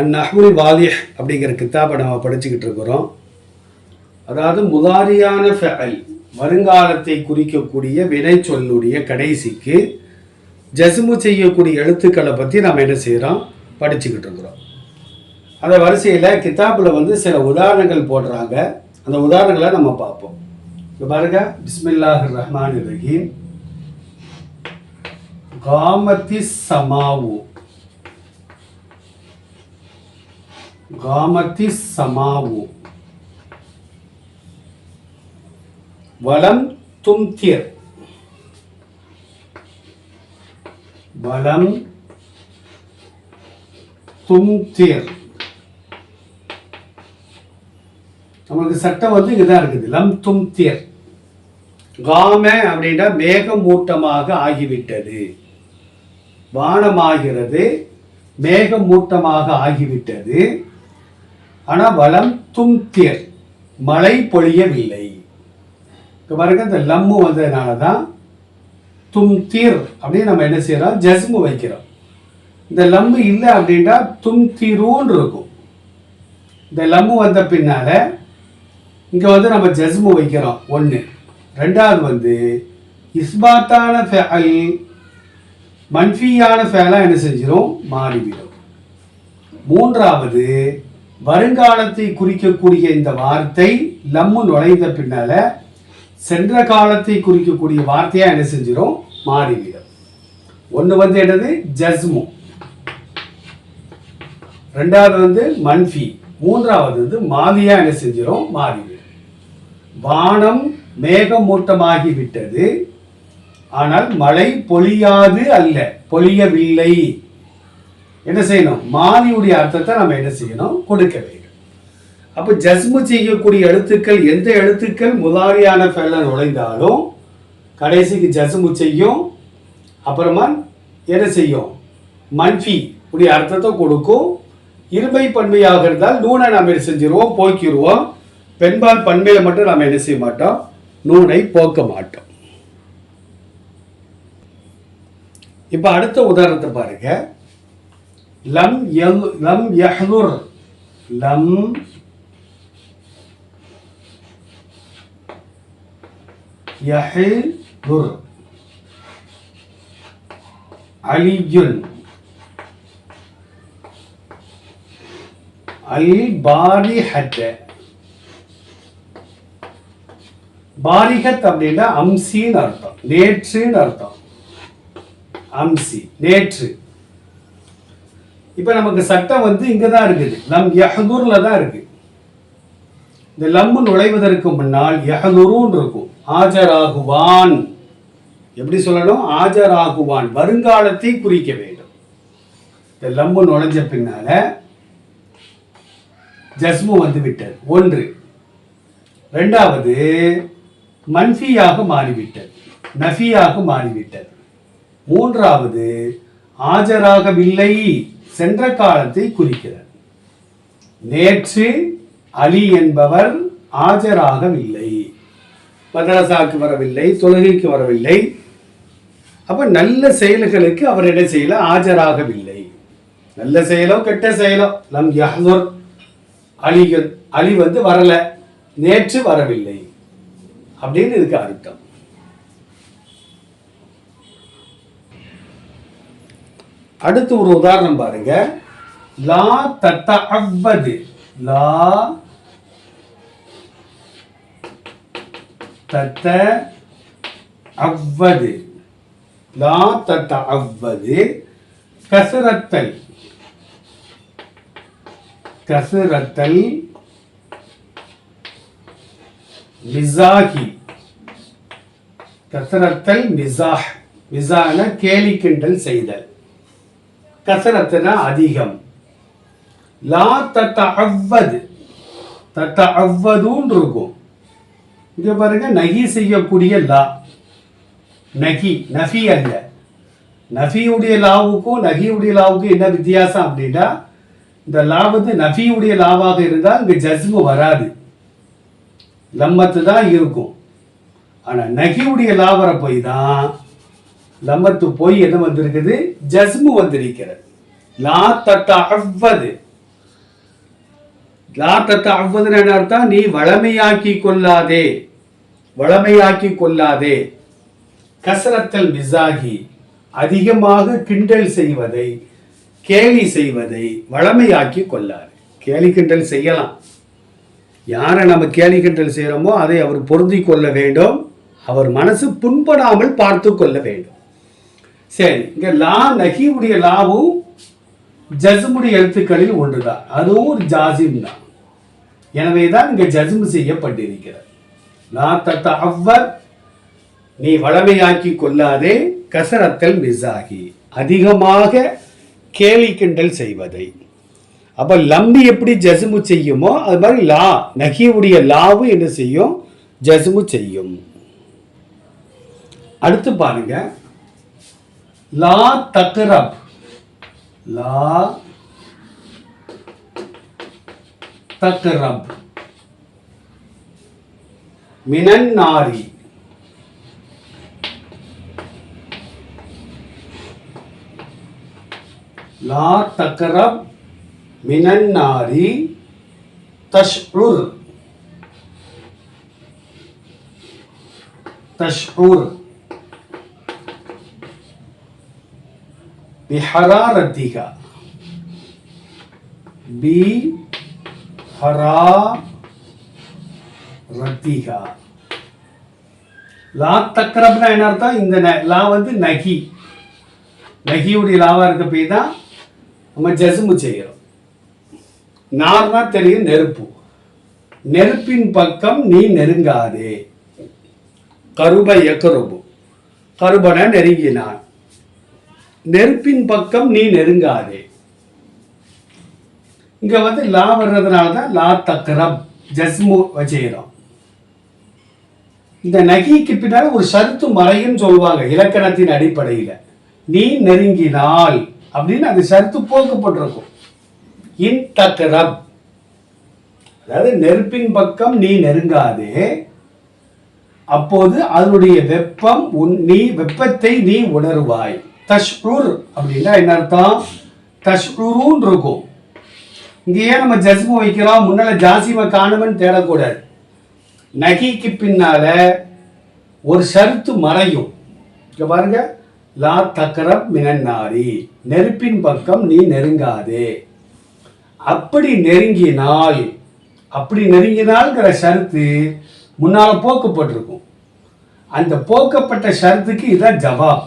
அந்நஹ்முல் வாலிஹ் அப்படிங்கிற கித்தாபை நம்ம படிச்சுக்கிட்டு இருக்கிறோம். அதாவது முதாரியான ஃபெல் வருங்காலத்தை குறிக்கக்கூடிய வினை சொல்லுடைய கடைசிக்கு ஜஸ்மு செய்யக்கூடிய எழுத்துக்களை பற்றி நம்ம என்ன செய்கிறோம் படிச்சுக்கிட்டு இருக்கிறோம். அந்த வரிசையில் கித்தாப்பில் வந்து சில உதாரணங்கள் போடுறாங்க. அந்த உதாரணங்களை நம்ம பார்ப்போம். இப்போ பாருங்க. பிஸ்மில்லாஹ் ரஹ்மான் ரஹீம். காமத்தி சமாவு. காமத்தி சமாவு வலம் தும்திர் வலம் தும்திர் நம்மளுக்கு சட்டம் வந்து இங்கே தான் இருக்குது. லம் தும்தியர். காம அப்படின்னா மேகமூட்டமாக ஆகிவிட்டது. வானமாகிறது மேகமூட்டமாக ஆகிவிட்டது. ஆனால் வளம் தும்திர் மழை பொழியவில்லை. இப்போ பாருங்க இந்த லம்மு வந்ததுனால தான் தும்திர் அப்படின்னு நம்ம என்ன செய்யறோம்? ஜஸ்மு வைக்கிறோம். இந்த லம்மு இல்லை அப்படின்னா தும்திருன்னு இருக்கும். இந்த லம்மு வந்த பின்னால இங்கே வந்து நம்ம ஜஸ்மு வைக்கிறோம். ஒன்று ரெண்டாவது வந்து இஸ்பாத்தான ஃபேல் மன்ஃபியான ஃபேலாக என்ன செஞ்சிடும் மாறிவிடும். மூன்றாவது வருங்காலத்தை குறிக்கக்கூடிய இந்த வார்த்தை லம்மு நுழைந்த பின்னால சென்ற காலத்தை குறிக்கக்கூடிய வார்த்தையா என்ன செஞ்சிடும் மாறிவிடும் ஒன்று வந்து என்னது? ஜஸ்மு. ரெண்டாவது வந்து மன்ஃபி. மூன்றாவது வந்து மாலியா என்ன செஞ்சிடும் மாறிவிடும் வானம் மேகமூட்டமாகி விட்டது ஆனால் மழை பொழியாது அல்ல. பொழியவில்லை. என்ன செய்யணும்? மாலியுடைய அர்த்தத்தை நம்ம என்ன செய்யணும்? கொடுக்க வேண்டும். அப்போ ஜஸ்மு செய்யக்கூடிய எழுத்துக்கள் எந்த எழுத்துக்கள்? முதாரியான ஃபெல்ல நுழைந்தாலும் கடைசிக்கு ஜஸ்மு செய்யும். அப்புறமா என்ன செய்யும்? மன்ஃபி உடைய அர்த்தத்தை கொடுக்கும். இருமை பன்மையாக இருந்தால் நூனை நாம் என்ன செஞ்சிருவோம்? போக்கிடுவோம் பெண்பால் பன்மையை மட்டும் நாம் என்ன செய்ய மாட்டோம்? நூனை போக்க மாட்டோம். இப்போ அடுத்த உதாரணத்தை பாருங்கள் லம் யல் லம் யஹ்லுர் லம் யஹ்லுர் அலியுன் அல் பாரிஹத் பாரிஹத் அப்படின்னா அம்சின்னு அர்த்தம். நேற்றுன்னு அர்த்தம். அம்சி. நேற்று. இப்ப நமக்கு சட்டம் வந்து இங்கே தான் இருக்குது. லம் யஹதுர்ல தான் இருக்கு. இந்த லம்பு நுழைவதற்கு முன்னால் யஹதுருன்னு இருக்கும். ஆஜராகுவான். எப்படி சொல்லணும்? ஆஜராகுவான். வருங்காலத்தை குறிக்க வேண்டும். இந்த லம்பு நுழைஞ்ச பின்னால ஜஸ்மு வந்து விட்டது ஒன்று. ரெண்டாவது மன்ஃபியாக மாறிவிட்டது நஃபியாக மாறிவிட்டது மூன்றாவது ஆஜராகவில்லை. சென்ற காலத்தை குறிக்கிறது. நேற்று அலி என்பவர் ஆஜராகவில்லை. மதராசாவுக்கு வரவில்லை தொழுகைக்கு வரவில்லை. அப்ப நல்ல செயல்களுக்கு அவர் என்ன செய்யல? ஆஜராகவில்லை. நல்ல செயலோ கெட்ட செயலோ. நம் யஹ்துர். அலிகள் அலி வந்து வரல. நேற்று வரவில்லை. அப்படின்னு இதுக்கு அர்த்தம். அடுத்து ஒரு உதாரணம் பாருங்க. லா தத்த அவ்வது லா தத்த அவ்வது லா தத்த அவ்வது கசுரத்தல். கசுரத்தல். மிசாகி கசரத்தல் மிசாஹ். மிசான கேலிக்கிண்டல் செய்தல். கசரத்துனா அதிகம். லா தத்த அவ்வது தத்த அவ்வதுன்னு இருக்கும். இங்க பாருங்க நகி செய்யக்கூடிய லா. நகி நஃபி அல்ல. நஃபியுடைய லாவுக்கும் நகியுடைய லாவுக்கும் என்ன வித்தியாசம் அப்படின்னா இந்த லா வந்து நஃபியுடைய லாவாக இருந்தால் இங்க ஜஸ்மு வராது. லம்மத்து தான் இருக்கும். ஆனா நகியுடைய லா வர போய் தான் லம்மத்து போய் என்ன வந்திருக்குது? ஜஸ்மு வந்திருக்கிறது. லா தத்த அவ்வது லா தத்த அவ்வதுன்னு என்ன அர்த்தம்? நீ வளமையாக்கி கொள்ளாதே. வளமையாக்கி கொள்ளாதே. கசரத்தல் மிசாகி. அதிகமாக கிண்டல் செய்வதை கேலி செய்வதை வளமையாக்கி கொள்ளாது. கேலி கிண்டல் செய்யலாம். யாரை நம்ம கேலி கிண்டல் செய்கிறோமோ அதை அவர் பொருந்தி கொள்ள வேண்டும். அவர் மனசு புண்படாமல் பார்த்து கொள்ள வேண்டும். சரி இங்க லா நகியுடைய லாவும் ஜஸ்முடைய எழுத்துக்களில் ஒன்றுதான். அதுவும் ஒரு ஜாசிம் தான். எனவே தான் இங்க ஜஸ்ம் செய்யப்பட்டிருக்கிறது. லா தத்த அவ்வர் நீ வளமையாக்கி கொள்ளாதே கசரத்தல் மிசாகி. அதிகமாக கேலி கிண்டல் செய்வதை. அப்ப லம்பி எப்படி ஜஸ்மு செய்யுமோ அது மாதிரி லா நகியுடைய லாவு என்ன செய்யும்? ஜஸ்மு செய்யும். அடுத்து பாருங்க லா தக்ரப் லா தக்ரப் மினன் நாரி லா தக்ரப் மினன் நாரி பிஹராரத்திகா பி ஹரா ரத்திகா லா தக்ரப்னா என்ன அர்த்தம் இந்த லா வந்து நகி. நகியுடைய லாவாக இருக்க போய் தான் நம்ம ஜசுமு செய்யறோம் நார்னா தெரியும் நெருப்பு. நெருப்பின் பக்கம் நீ நெருங்காதே. கருப எக்கருபு கருபனை நெருங்கினான் நெருப்பின் பக்கம் நீ நெருங்காதே. இங்க வந்து லா வர்றதுனால தான் லா தக்கரம் ஜஸ்மு வச்சுக்கிறோம். இந்த நகிக்கு பின்னால ஒரு சருத்து மறையும் சொல்லுவாங்க இலக்கணத்தின் அடிப்படையில். நீ நெருங்கினால் அப்படின்னு அந்த சருத்து போக்கப்பட்டிருக்கும். இன் தக்கரம். அதாவது நெருப்பின் பக்கம் நீ நெருங்காதே. அப்போது அதனுடைய வெப்பம் உன் நீ வெப்பத்தை நீ உணர்வாய். தஷ்ரூர் அப்படின்னா என்ன அர்த்தம்? தஷ்உருன்னு இருக்கும் இங்கேயே நம்ம ஜஸ்மு வைக்கிறோம். முன்னால ஜாசிம காணுமன்னு தேடக்கூடாது. நகிக்கு பின்னால ஒரு ஷருத்து மறையும். இங்க பாருங்க. லா தக்கரம் மினன்னாரி நெருப்பின் பக்கம் நீ நெருங்காதே. அப்படி நெருங்கினால் அப்படி நெருங்கினால்ங்கிற ஷருத்து முன்னால போக்கப்பட்டிருக்கும். அந்த போக்கப்பட்ட ஷரத்துக்கு இதுதான் ஜவாப்.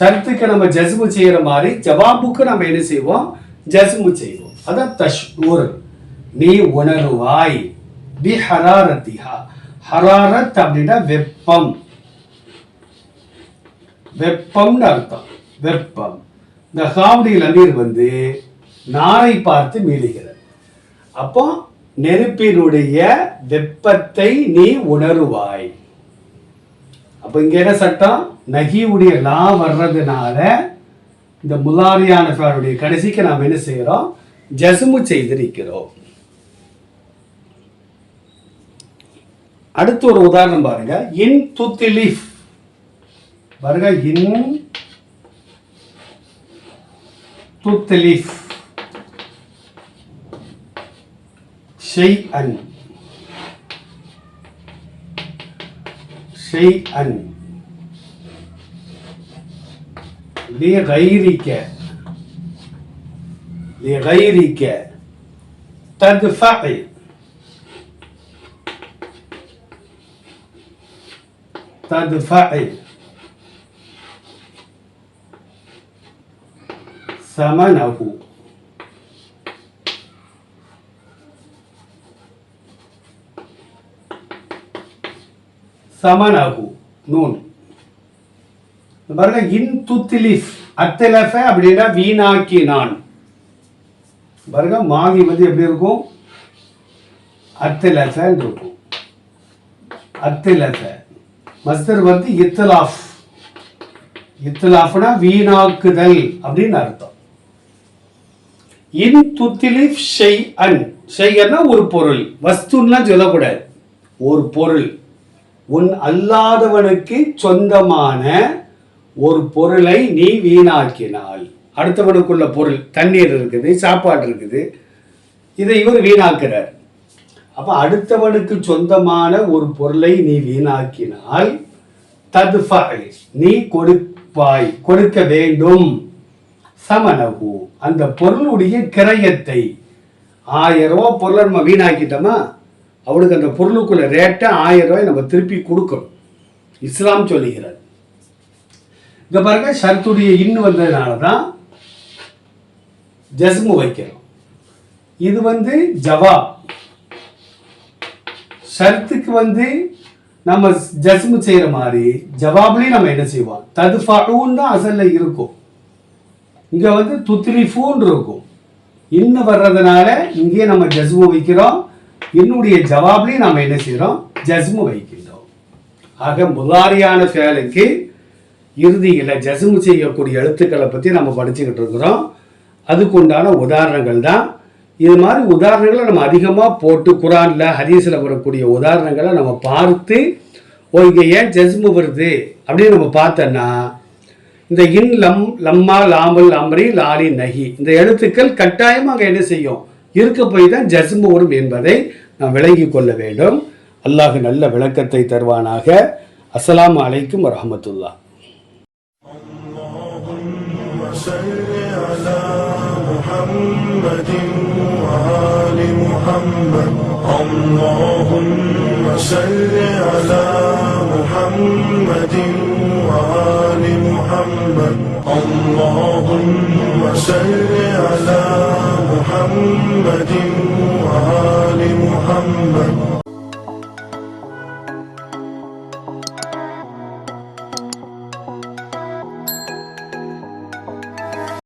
ஷர்த்துக்கு நம்ம ஜஸ்மு செய்யற மாதிரி ஜவாபுக்கு நம்ம என்ன செய்வோம்? ஜஸ்மு செய்வோம். அதான் தஷ்ஊர். நீ உணருவாய். பி ஹராரத்திஹா ஹராரத் அப்படின்னா வெப்பம். வெப்பம்னு அர்த்தம். வெப்பம். இந்த காவடி லமீர் வந்து நாரை பார்த்து மீளுகிறது. அப்போ நெருப்பினுடைய வெப்பத்தை நீ உணருவாய். அப்போ இங்க என்ன சட்டம்? நகியுடைய லா வர்றதுனால இந்த முலாரியான ஃபேருடைய கடைசிக்கு நாம் என்ன செய்கிறோம் ஜசுமு செய்திருக்கிறோம் அடுத்து ஒரு உதாரணம் பாருங்க. இன் துத்திலிஃப். பாருங்க இன் துத்திலிஃப். ஷெய்அன் شيئا. لغيرك. لغيرك. تدفع تدفع ثمنه. சமனகு. நூன். பாருங்க இன் துத்திலிஃப் அத்திலஃப அப்படின்னா வீணாக்கினான். பாருங்க மாகி வந்து எப்படி இருக்கும்? அத்திலசன்னு இருக்கும். அத்திலச. மஸ்தர் வந்து இத்தலாஃப். இத்தலாஃப்னா வீணாக்குதல் அப்படின்னு அர்த்தம். இன் துத்திலிஃப் ஷெய் அன் ஷெய்யன்னா ஒரு பொருள். வஸ்துன்னா சொல்லக்கூடாது. ஒரு பொருள். உன் அல்லாதவனுக்கு சொந்தமான ஒரு பொருளை நீ வீணாக்கினால். அடுத்தவனுக்குள்ள பொருள் தண்ணீர் இருக்குது சாப்பாடு இருக்குது இதை இவர் வீணாக்கிறார். அப்ப அடுத்தவனுக்கு சொந்தமான ஒரு பொருளை நீ வீணாக்கினால் ததுஃபை நீ கொடுப்பாய் கொடுக்க வேண்டும். சமனகு அந்த பொருளுடைய கிரயத்தை ஆயிரம் ரூபாய் பொருளை நம்ம வீணாக்கிட்டோமா? அவளுக்கு அந்த பொருளுக்குள்ள ரேட்டை ஆயிரம் ரூபாய் நம்ம திருப்பி கொடுக்கணும். இஸ்லாம் சொல்லுகிறார் இந்த பாருங்க ஷர்த்துடைய இன்னு வந்ததுனால தான் ஜஸ்மு வைக்கிறோம். இது வந்து ஜவாப். ஷர்த்துக்கு வந்து நம்ம ஜஸ்மு செய்யற மாதிரி ஜவாப்லேயும் நம்ம என்ன செய்வோம்? ததுஃபூன் தான் அசல்ல இருக்கும். இங்க வந்து துத்ரிஃபூன் இருக்கும். இன்னும் வர்றதுனால இங்கேயே நம்ம ஜஸ்மு வைக்கிறோம். என்னுடைய ஜவாப்லயும் நாம் என்ன செய்கிறோம் ஜஸ்மு வைக்கின்றோம். ஆக முதாரியான செயலுக்கு இறுதியில் ஜஸ்மு செய்யக்கூடிய எழுத்துக்களை பற்றி நம்ம படிச்சுக்கிட்டு இருக்கிறோம். அதுக்கு உண்டான உதாரணங்கள் தான். இது மாதிரி உதாரணங்களை நம்ம அதிகமாக போட்டு குரானில் ஹதீஸில் வரக்கூடிய உதாரணங்களை நம்ம பார்த்து ஓ இங்கே ஏன் ஜஸ்மு வருது? அப்படின்னு நம்ம பார்த்தோன்னா இந்த இன் லம் லம்மா லாமல் அம்ரி லாலி நகி இந்த எழுத்துக்கள் கட்டாயமாக அங்கே என்ன செய்யும்? இருக்க போய் தான் ஜஸ்மு வரும் என்பதை நாம் விளங்கி கொள்ள வேண்டும் அல்லாஹ் நல்ல விளக்கத்தை தருவானாக அஸ்ஸலாமு அலைக்கும் வரஹமத்துல்லா صل على محمد وآل محمد اللهم صل على محمد محمد